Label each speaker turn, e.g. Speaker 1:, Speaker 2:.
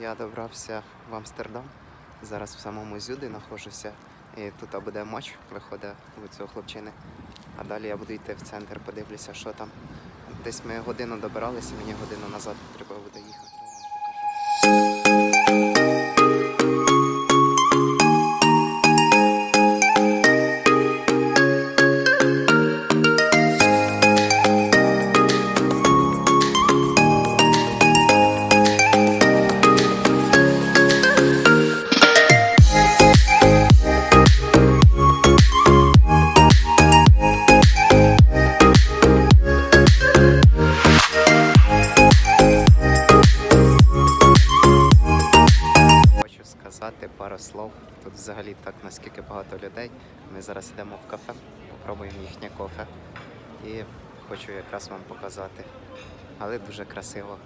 Speaker 1: Я добрався в Амстердам. Зараз в самому Зюди знаходжуся. І тут буде матч, виходить у цього хлопчини. А далі я буду йти в центр, подивлюся, що там. Десь ми годину добиралися, мені годину назад треба буде їхати. Сказати пару слов. Тут взагалі так наскільки багато людей. Ми зараз йдемо в кафе, попробуємо їхнє кофе. І хочу якраз вам показати. Але дуже красиво.